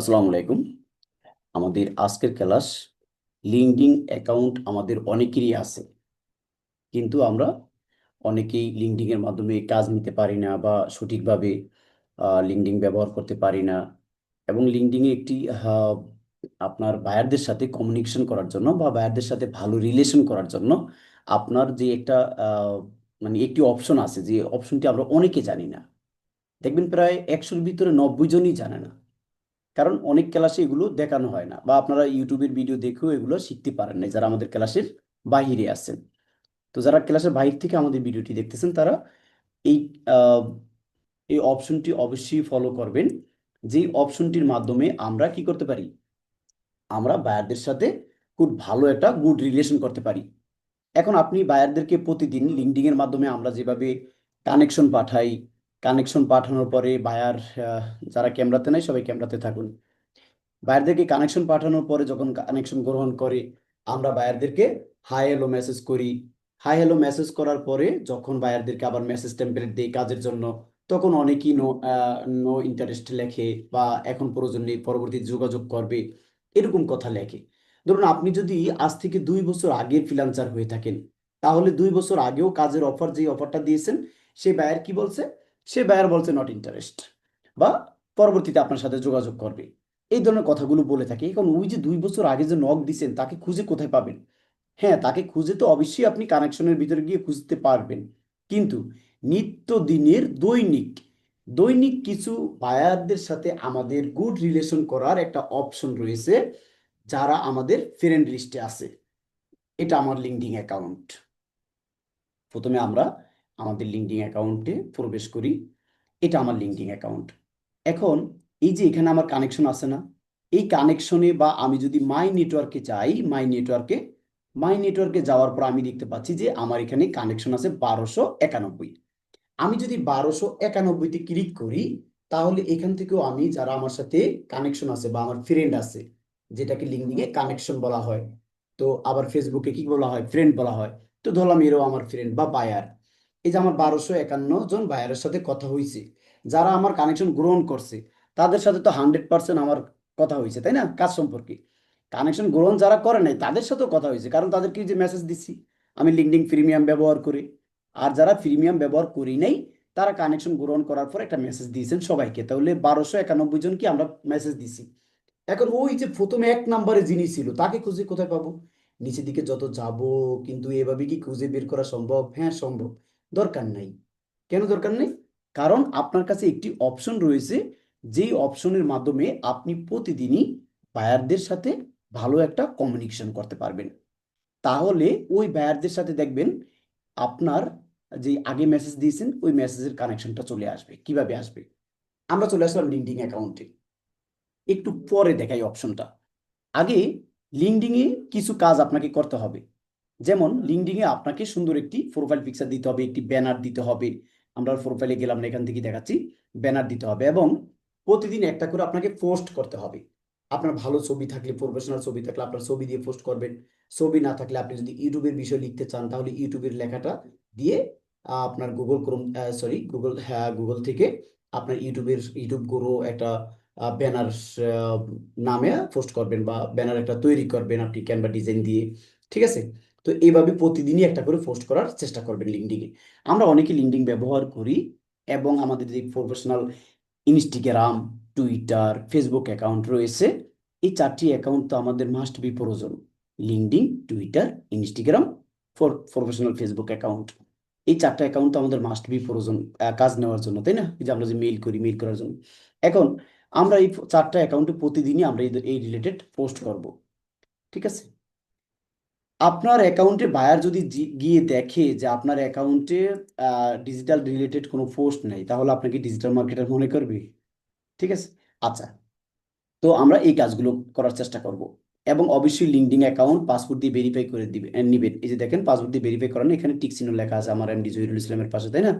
আসসালামু আলাইকুম। আমাদের আজকের ক্লাস লিঙ্কডিন অ্যাকাউন্ট আমাদের অনেকেরই আছে, কিন্তু আমরা অনেকেই লিঙ্কডিন এর মাধ্যমে কাজ নিতে পারি না বা সঠিকভাবে লিঙ্কডিন ব্যবহার করতে পারি না এবং লিঙ্কডিন একটি আপনার বায়ারদের সাথে কমিউনিকেশন করার জন্য বা বায়ারদের সাথে ভালো রিলেশন করার জন্য আপনার যে একটা মানে একটি অপশন আছে যে অপশনটি আমরা অনেকে জানি না। দেখবেন প্রায় একশোর ভিতরে নব্বই জনই জানে না। কারণ অনেক ক্লাসে এগুলো দেখানো হয় না বা আপনারা ইউটিউবের ভিডিও দেখেও এগুলো শিখতে পারেন না যারা আমাদের ক্লাসের বাহিরে আছেন। তো যারা ক্লাসের বাহির থেকে আমাদের ভিডিওটি দেখতেছেন, তারা এই এই অপশনটি অবশ্যই ফলো করবেন। যেই অপশনটির মাধ্যমে আমরা কি করতে পারি? আমরা বায়ারদের সাথে খুব ভালো একটা গুড রিলেশন করতে পারি। এখন আপনি বায়ারদেরকে প্রতিদিন লিঙ্কডিন এর মাধ্যমে আমরা যেভাবে কানেকশন পাঠাই কানেকশন পাঠানোর পরে বায়ার যারা ক্যামেরাতে নাই, সবাই ক্যামেরাতে থাকুন। বায়ারদেরকে কানেকশন পাঠানোর পরে যখন কানেকশন গ্রহণ করে, আমরা বায়ারদেরকে হাই হ্যালো মেসেজ করি। হাই হ্যালো মেসেজ করার পরে যখন বায়ারদেরকে আবার মেসেজ টেমপ্লেট দিই কাজের জন্য, তখন অনেকেই নো নো ইন্টারেস্ট লেখে বা এখন প্রয়োজন নেই পরবর্তী যোগাযোগ করবে, এরকম কথা লেখে। ধরুন আপনি যদি আজ থেকে দুই বছর আগে ফ্রিল্যান্সার হয়ে থাকেন, তাহলে দুই বছর আগেও কাজের অফার যে অফারটা দিয়েছেন, সেই বায়ার কি বলছে? সে বায়ার বলছে নট ইন্টারেস্ট বা পরবর্তীতে আপনার সাথে যোগাযোগ করবে। এই ধরনের কথাগুলো বলে থাকে। এখন ওই যে দুই বছর আগে যে নক দিচ্ছেন তাকে খুঁজে কোথায় পাবেন? হ্যাঁ তাকে খুঁজে তো অবশ্যই আপনি কানেকশনের ভিতরে গিয়ে খুঁজতে পারবেন। কিন্তু নিত্যদিনের দৈনিক দৈনিক কিছু বায়ারদের সাথে আমাদের গুড রিলেশন করার একটা অপশন রয়েছে, যারা আমাদের ফ্রেন্ড লিস্টে আছে। এটা আমার লিঙ্কডিন অ্যাকাউন্ট প্রথমে আমরা আমাদের লিঙ্কডিন অ্যাকাউন্টে প্রবেশ করি। এটা আমার লিঙ্কডিন অ্যাকাউন্ট এখন এই যে এখানে আমার কানেকশন আছে না, এই কানেকশনে বা আমি যদি মাই নেটওয়ার্কে চাই মাই নেটওয়ার্কে মাই নেটওয়ার্কে যাওয়ার পর আমি দেখতে পাচ্ছি যে আমার এখানে কানেকশন আছে বারোশো একানব্বই। আমি যদি বারোশো একানব্বইতে ক্লিক করি, তাহলে এখান থেকেও আমি যারা আমার সাথে কানেকশন আছে বা আমার ফ্রেন্ড আছে, যেটাকে লিঙ্কডিনে কানেকশন বলা হয়, তো আবার ফেসবুকে কি বলা হয়? ফ্রেন্ড বলা হয়। তো ধরলাম এরও আমার ফ্রেন্ড বা বায়ার এই যে আমার বারোশো একান্ন জন বায়ারের সাথে কথা হয়েছে যারা আমার কানেকশন গ্রহণ করছে, তাদের সাথে তো হান্ড্রেড পার্সেন্ট আমার কথা হয়েছে তাই না? কাজ সম্পর্কে। কানেকশন গ্রহণ যারা করে নাই, তাদের সাথেও কথা হয়েছে কারণ তাদেরকে যে মেসেজ দিচ্ছি আমি লিঙ্কডিন প্রিমিয়াম ব্যবহার করি। আর যারা প্রিমিয়াম ব্যবহার করি নাই, তারা কানেকশন গ্রহণ করার পর একটা মেসেজ দিয়েছেন সবাইকে। তাহলে বারোশো একানব্বই জনকে আমরা মেসেজ দিছি। এখন ওই যে প্রথমে এক নাম্বারে যিনি ছিল, তাকে খুঁজে কোথায় পাবো? নিচের দিকে যত যাব, কিন্তু এভাবে কি খুঁজে বের করা সম্ভব? হ্যাঁ সম্ভব। দরকার নাই। কেন দরকার নেই? কারণ আপনার কাছে একটি অপশন রয়েছে, যেই অপশনের মাধ্যমে আপনি প্রতিদিনই বায়ারদের সাথে ভালো একটা কমিউনিকেশন করতে পারবেন। তাহলে ওই বায়ারদের সাথে দেখবেন আপনার যে আগে মেসেজ দিয়েছেন, ওই মেসেজের কানেকশনটা চলে আসবে। কীভাবে আসবে? আমরা চলে আসলাম লিঙ্কডিন অ্যাকাউন্টে একটু পরে দেখাই অপশনটা আগে লিঙ্কডিনে কিছু কাজ আপনাকে করতে হবে। যেমন লিঙ্কডিনে আপনাকে সুন্দর একটি প্রোফাইল পিকচার দিতে হবে, একটি ব্যানার দিতে হবে। আমরা প্রোফাইলে গেলাম না, এখান থেকে দেখাচ্ছি ব্যানার দিতে হবে এবং প্রতিদিন একটা করে আপনাকে পোস্ট করতে হবে। আপনার ভালো ছবি থাকলে প্রফেশনাল ছবি থাকলে আপনার ছবি দিয়ে পোস্ট করবেন। ছবি না থাকলে আপনি যদি ইউটিউবের বিষয় লিখতে চান, তাহলে ইউটিউবের লেখাটা দিয়ে আপনার গুগল ক্রোম সরি গুগল হ্যাঁ গুগল থেকে আপনার ইউটিউবের ইউটিউব গুরু একটা ব্যানার নামে পোস্ট করবেন বা ব্যানার একটা তৈরি করবেন আপনি ক্যানভা ডিজাইন দিয়ে। ঠিক আছে? তো এইভাবে প্রতিদিনই একটা করে পোস্ট করার চেষ্টা করবেন লিঙ্কডিনে আমরা অনেকে লিঙ্কডিন ব্যবহার করি এবং আমাদের যে professional Instagram Twitter Facebook account রয়েছে, এই চারটি অ্যাকাউন্ট তো আমাদের মাস্ট বি প্রয়োজন। LinkedIn Twitter Instagram for professional Facebook account এই চারটা অ্যাকাউন্ট তো আমাদের মাস্ট বি প্রয়োজন কাজ নেওয়ার জন্য, তাই না? যে আমরা যে মেইল করি মেইল করার জন্য। এখন আমরা এই চারটা অ্যাকাউন্টে প্রতিদিনই আমরা এই রিলেটেড পোস্ট করব। ঠিক আছে? আপনার অ্যাকাউন্টে বায়ার যদি গিয়ে দেখে যে আপনার অ্যাকাউন্টে ডিজিটাল রিলেটেড কোনো পোস্ট নেই, তাহলে আপনাকে ডিজিটাল মার্কেটার মনে করবে? ঠিক আছে? আচ্ছা। তো আমরা এই কাজগুলো করার চেষ্টা করব। এবং অবশ্যই লিঙ্কডিন অ্যাকাউন্ট পাসপোর্ট দিয়ে ভেরিফাই করে দিবে নিবেন। এই যে দেখেন পাসপোর্ট দিয়ে ভেরিফাই করানো, এখানে টিক চিহ্ন লেখা আছে আমার এমডি জহিরুল ইসলামের পাশে, তাই না?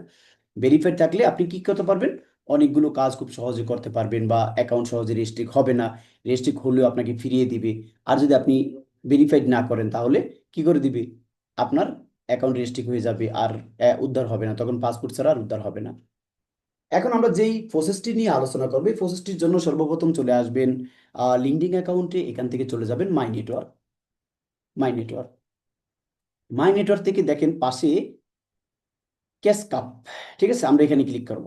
ভেরিফাইড থাকলে আপনি কি করতে পারবেন? অনেকগুলো কাজ খুব সহজে করতে পারবেন বা অ্যাকাউন্ট সহজে রেস্ট্রিক্ট হবে না। রেস্ট্রিক্ট হলেও আপনাকে ফিরিয়ে দিবে। আর যদি আপনি ভেরিফাইড না করেন, তাহলে কি করে দিবে? আপনার অ্যাকাউন্ট রেস্ট্রিক্ট হয়ে যাবে আর উদ্ধার হবে না। তখন পাসপোর্ট ছাড়া আর উদ্ধার হবে না। এখন আমরা যেই প্রসেসটি নিয়ে আলোচনা করব, এই প্রসেসটির জন্য সর্বপ্রথম চলে আসবেন লিঙ্কডিন অ্যাকাউন্টে এখান থেকে চলে যাবেন my network my network my network থেকে দেখেন পাশে ক্যাশ কাপ ঠিক আছে? আমরা এখানে ক্লিক করব।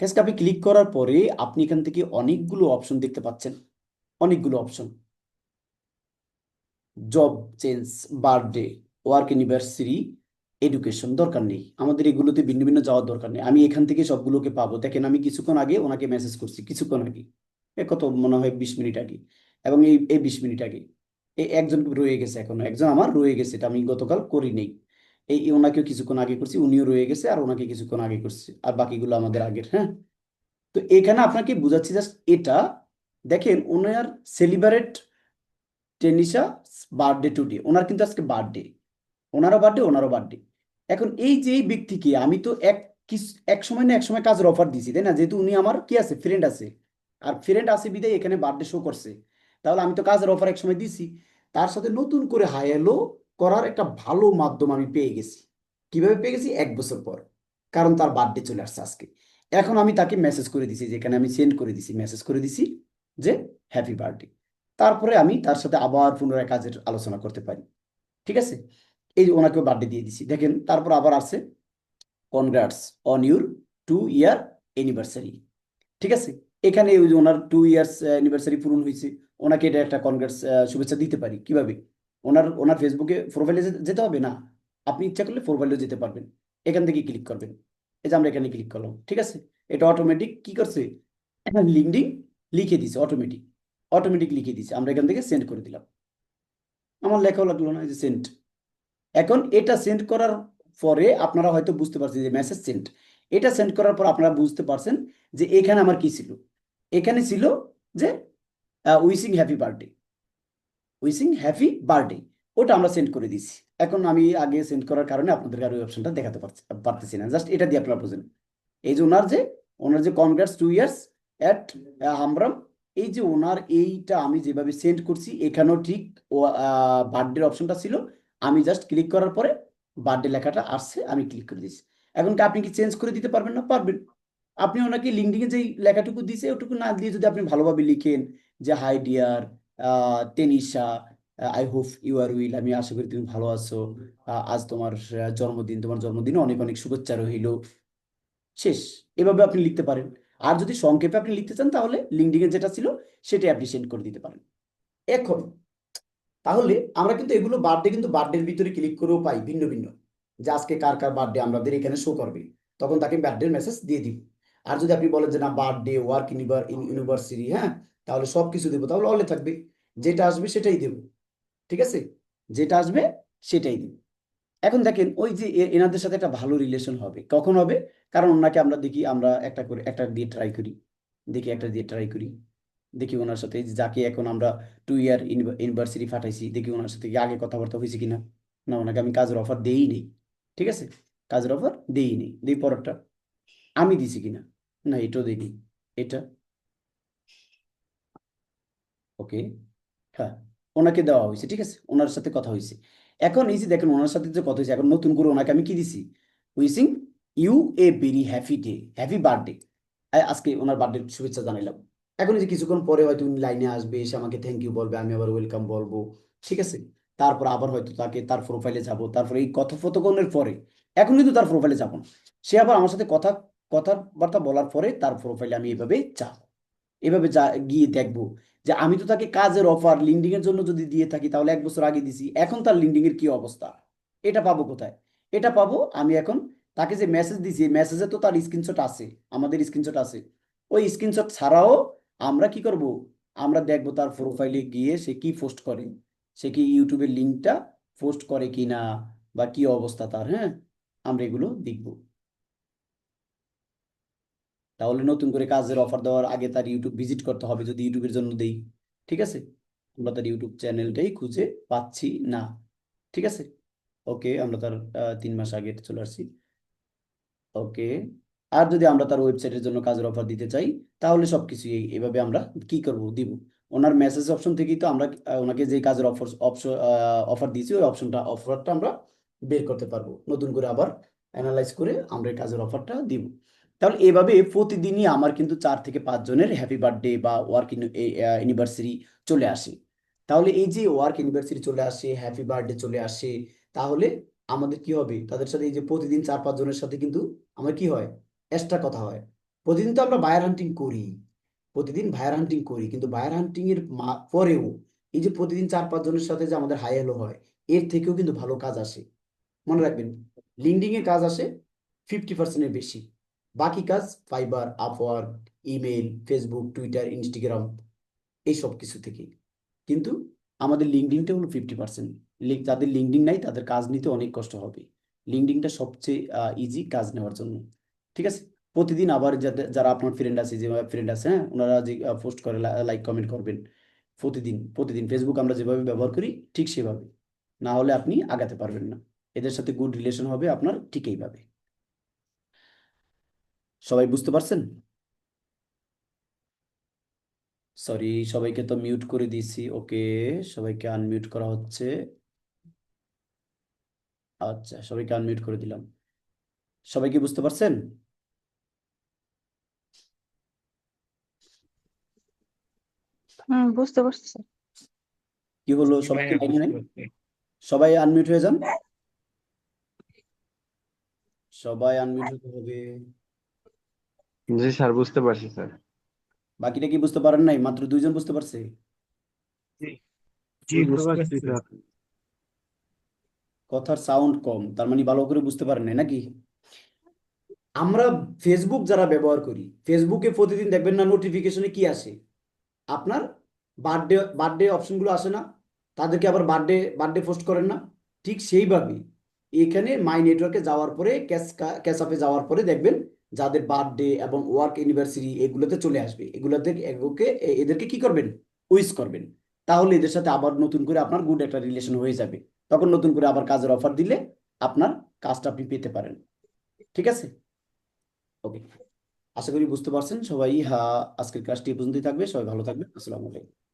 ক্যাশ কাপে ক্লিক করার পরে আপনি এখান থেকে অনেকগুলো অপশন দেখতে পাচ্ছেন। অনেকগুলো option job change birthday work anniversary education দরকার নেই। আমাদের এগুলোতে ভিন্ন ভিন্ন যাওয়ার দরকার নেই। আমি এখান থেকে সবগুলোকে পাবো। দেখেন, আমি কিছুক্ষণ আগে ওনাকে মেসেজ করছি, কিছুক্ষণ আগে। এ কত, মনে হয় বিশ মিনিট আগে। এবং এই এই বিশ মিনিট আগে। এই একজন রয়ে গেছে এখনও। একজন আমার রয়ে গেছে, এটা আমি গতকাল করি নেই। এই এই ওনাকেও কিছুক্ষণ আগে করছি, উনিও রয়ে গেছে, আর ওনাকে কিছুক্ষণ আগে করছি। আর বাকিগুলো আমাদের আগের হ্যাঁ? তো এখানে আপনাকে বুঝাচ্ছি জাস্ট এটা। দেখেন, ওনার সেলিব্রেট টেনিসা বার্থডে টুডে ওনার কিন্তু আজকে বার্থডে ওনারও বার্থডে ওনারও বার্থডে এখন এই যে ব্যক্তিকে আমি তো এক এক সময় না এক সময় কাজের অফার দিছি, তাই না? যেহেতু উনি আমার কি আছে? ফ্রেন্ড আছে। আর ফ্রেন্ড আছে বিদায়, এখানে বার্থডে শো করছে। তাহলে আমি তো কাজের অফার এক সময় দিছি। তার সাথে নতুন করে হায়ালো করার একটা ভালো মাধ্যম আমি পেয়ে গেছি। কীভাবে পেয়ে গেছি? এক বছর পর। কারণ তার বার্থডে চলে আসছে আজকে। এখন আমি তাকে মেসেজ করে দিছি, যেখানে আমি সেন্ড করে দিছি মেসেজ করে দিছি যে হ্যাপি বার্থডে তারপরে আমি তার সাথে আবার পুনরায় কাজের আলোচনা করতে পারি। ঠিক আছে? এই যে ওনাকেও বার্থডে দিয়ে দিছি। দেখেন, তারপর আবার আসছে congrats on your two year anniversary ঠিক আছে? এখানে ওই যে ওনার টু ইয়ার্স অ্যানিভার্সারি পূরণ হয়েছে। ওনাকে এটা একটা কনগ্রাটস শুভেচ্ছা দিতে পারি। কীভাবে? ওনার ওনার ফেসবুকে প্রোফাইলে যেতে হবে না? আপনি ইচ্ছা করলে প্রোফাইলেও যেতে পারবেন। এখান থেকে ক্লিক করবেন। এই যে আমরা এখানে ক্লিক করলাম। ঠিক আছে? এটা অটোমেটিক কি করছে? লিঙ্কডিন লিখে দিছে অটোমেটিক অটোমেটিক লিখে দিছে আমরা এখান থেকে সেন্ড করে দিলাম। আমার লেখাও লাগল না যে সেন্ড এখন এটা সেন্ড করার পরে আপনারা হয়তো বুঝতে পারছেন যে মেসেজ সেন্ড এটা সেন্ড করার পর আপনারা বুঝতে পারছেন যে এখানে আমার কি ছিল? এখানে ছিল যে wishing happy birthday wishing happy birthday ওটা আমরা সেন্ড করে দিছি এখন আমি আগে সেন্ড করার কারণে আপনাদের আর ওই অপশনটা দেখাতে পারছি, পারতেছি না। জাস্ট এটা দিয়ে আপনারা বুঝেন। এই যে ওনার যে ওনার যে কনগ্রাটস টু ইয়ার্স অ্যাট হামরাম এই যে ওনার এইটা আমি যেভাবে সেন্ড করছি, এখানেও ঠিক বার্থডের অপশনটা ছিল। আমি জাস্ট ক্লিক করার পরে বার্থডে লেখাটা আসছে, আমি ক্লিক করে দিয়েছি। এখন আপনি কি চেঞ্জ করে দিতে পারবেন না? পারবেন। আপনি ওনাকে লিঙ্কডিনে যেই লেখাটুকু দিয়েছে, ওটুকু না দিয়ে যদি আপনি ভালোভাবে লিখেন যে hi dear Tenisha I hope you are well আমি আশা করি তুমি ভালো আছো। আজ তোমার জন্মদিন, তোমার জন্মদিনে অনেক অনেক শুভেচ্ছা রইল। শেষ। এভাবে আপনি লিখতে পারেন। আর যদি সংক্ষেপে আপনি লিখতে চান, তাহলে লিঙ্কডিনে যেটা ছিল, সেটাই আপনি সেন্ড করে দিতে পারেন। এখন, তাহলে আমরা কিন্তু এগুলো বার্থডে কিন্তু বার্থডের ভিতরে ক্লিক করেও পাই ভিন্ন ভিন্ন। যে আজকে কার কার বার্থডে আমাদের এখানে শো করবে। তখন তাকে বার্থডের মেসেজ দিয়ে দিব। আর যদি আপনি বলেন যে, না বার্থডে ওয়ার্ক ইউনিভার্সিটি হ্যাঁ তাহলে সব কিছু দেবো। তাহলে অলে থাকবে। যেটা আসবে সেটাই দেব। ঠিক আছে? যেটা আসবে সেটাই দেব। এখন দেখেন, ওই যে এনাদের সাথে একটা ভালো রিলেশন হবে। কখন হবে? কারণ ওনাকে আমরা দেখি, আমরা একটা করে, একটা দিয়ে ট্রাই করি। দেখি, একটা দিয়ে ট্রাই করি। দেখি ওনার সাথে, যাকে এখন আমরা টু ইয়ার ইউনিভার্সিটি পাঠাইছি, দেখি ওনার সাথে আগে কথাবার্তা হয়েছে কিনা। না, ওনাকে আমি কাজের অফার দেই নেই। ঠিক আছে? কাজের অফার দেই নেই। দেই পরেরটা। আমি দিছি কিনা? না, এটাও দিইনি এটা? ওকে হ্যাঁ। ওনাকে দেওয়া হয়েছে, ঠিক আছে? ওনার সাথে কথা হয়েছে। এখন এই যে দেখেন ওনার সাথে যে কথা হয়েছে, এখন নতুন করে ওনাকে আমি কি দিছি? Wishing you a very happy day happy birthday আজকে ওনার বার্থডে শুভেচ্ছা জানাইলাম। এখন এই যে কিছুক্ষণ পরে হয়তো উনি লাইনে আসবে, এসে আমাকে থ্যাংক ইউ বলবে, আমি আবার ওয়েলকাম বলব, ঠিক আছে? তারপর আবার হয়তো তাকে তার প্রোফাইলে যাব, তারপরে এই কথোপকথনের পরে, এখন কিন্তু তার প্রোফাইলে যাব না। সে আবার আমার সাথে কথা কথাবার্তা বলার পরে তার প্রোফাইলে আমি এভাবে যাব। এভাবে যা গিয়ে দেখব। যে আমি তো তাকে কাজের অফার লিঙ্কডিং এর জন্য যদি দিয়ে থাকি, তাহলে এক বছর আগে দিছি, এখন তার লিঙ্কডিং এর কি অবস্থা? এটা পাবো কোথায়? এটা পাবো, আমি এখন তাকে যে মেসেজ দিছি মেসেজে তো তার স্ক্রিনশট আছে, আমাদের স্ক্রিনশট আছে। ওই স্ক্রিনশট ছাড়াও আমরা কি করব? আমরা দেখব তার প্রোফাইলে গিয়ে সে কি পোস্ট করে, সে কি ইউটিউবের লিঙ্কটা পোস্ট করে কিনা, বা কি অবস্থা তার হ্যাঁ? আমরা এগুলো দেখব। তাহলে নতুন করে কাজের অফার দেওয়ার আগে তার ইউটিউব ভিজিট করতে হবে যদি ইউটিউবের জন্য দেই। ঠিক আছে? আমরা তার ইউটিউব চ্যানেলটাই খুঁজে পাচ্ছি না। ঠিক আছে? ওকে আমরা তার তিন মাস আগে চলে আসছি। ওকে আর যদি আমরা তার ওয়েবসাইটের জন্য কাজের অফার দিতে চাই, তাহলে সবকিছু এই- এভাবে আমরা কি করব, দিব? ওনার মেসেজ অপশন থেকেই তো আমরা ওনাকে যে কাজের অফার অফার দিয়েছি, ওই অপশনটা অফারটা আমরা বের করতে পারব। নতুন করে আবার অ্যানালাইজ করে আমরা এই কাজের অফারটা দিব। তাহলে এভাবে প্রতিদিনই আমার কিন্তু চার থেকে পাঁচ জনের হ্যাপি বার্থডে বা ওয়ার্ক অ্যানিভার্সারি চলে আসে। তাহলে এই যে ওয়ার্ক অ্যানিভার্সারি চলে আসে হ্যাপি বার্থডে চলে আসে, তাহলে আমাদের কি হবে? তাদের সাথে এই যে প্রতিদিন চার, পাঁচ জনের সাথে কিন্তু আমার কি হয়? এক্সট্রা কথা হয়। প্রতিদিন তো আমরা বায়ার হান্টিং করি। প্রতিদিন বায়ার হান্টিং করি, কিন্তু বায়ার হান্টিং এর পরেও এই যে প্রতিদিন চার, পাঁচ জনের সাথে যে আমাদের হাই হ্যালো হয়, এর থেকেও কিন্তু ভালো কাজ আসে। মনে রাখবেন লিঙ্কডিং এ কাজ আসে ফিফটি পার্সেন্টের বেশি। বাকি কাজ Fiverr, Upwork email Facebook, Twitter, Instagram, এইসব কিছু থেকে। কিন্তু আমাদের লিঙ্কডিনটা হলো ফিফটি পার্সেন্ট যাদের লিঙ্কডিন নাই, তাদের কাজ নিতে অনেক কষ্ট হবে। লিঙ্কডিনটা সবচেয়ে ইজি কাজ নেওয়ার জন্য। ঠিক আছে? প্রতিদিন আবার যারা আপনার ফ্রেন্ড আছে যে ফ্রেন্ড আছে হ্যাঁ? ওনারা যে পোস্ট করে লাইক কমেন্ট করবেন। প্রতিদিন প্রতিদিন ফেসবুক আমরা যেভাবে ব্যবহার করি, ঠিক সেভাবে। না হলে আপনি আগাতে পারবেন না। এদের সাথে গুড রিলেশন হবে আপনার, ঠিক এইভাবে। সবাই বুঝতে পারছেন? সরি সবাইকে তো মিউট করে দিয়েছি। ওকে সবাইকে আনমিউট করা হচ্ছে। আচ্ছা সবাইকে আনমিউট করে দিলাম। সবাই কি বুঝতে পারছেন? বুঝতে পারছি। কি হলো? সবাই কি সবাই আনমিউট হয়ে যান? সবাই আনমিউট হতে হবে। জি স্যার বুঝতে পারছি স্যার। বাকিটা কি বুঝতে পারেন নাই? মাত্র দুইজন বুঝতে পারছে? জি বুঝতে পারছি স্যার। কথার সাউন্ড কম তার মানে ভালো করে বুঝতে পারেন নাই নাকি? আমরা ফেসবুক যারা ব্যবহার করি ফেসবুকে প্রতিদিন দেখবেন না নোটিফিকেশনে কি আসে? আপনার বার্থডে বার্থডে অপশনগুলো আসে না তাদেরকে আবার বার্থডে বার্থডে পোস্ট করেন না। ঠিক সেইভাবে এখানে মাই নেটওয়ার্কে যাওয়ার পরে ক্যাশ ক্যাশ আপে যাওয়ার পরে দেখবেন যাদের বার্থডে এবং ওয়ার্ক অ্যানিভার্সারি এগুলোতে চলে আসবে, এগুলোতে এগুলোকে এদেরকে কি করবেন? উইশ করবেন। তাহলে এদের সাথে আবার নতুন করে আপনার গুড একটা রিলেশন হয়ে যাবে। তখন নতুন করে আবার কাজের অফার দিলে আপনার কাজটা আপনি পেতে পারেন। ঠিক আছে? ওকে আশা করি বুঝতে পারছেন। সবাই হ্যাঁ আজকের এই পর্যন্তই থাকবে। সবাই ভালো থাকবেন। আসসালামু আলাইকুম।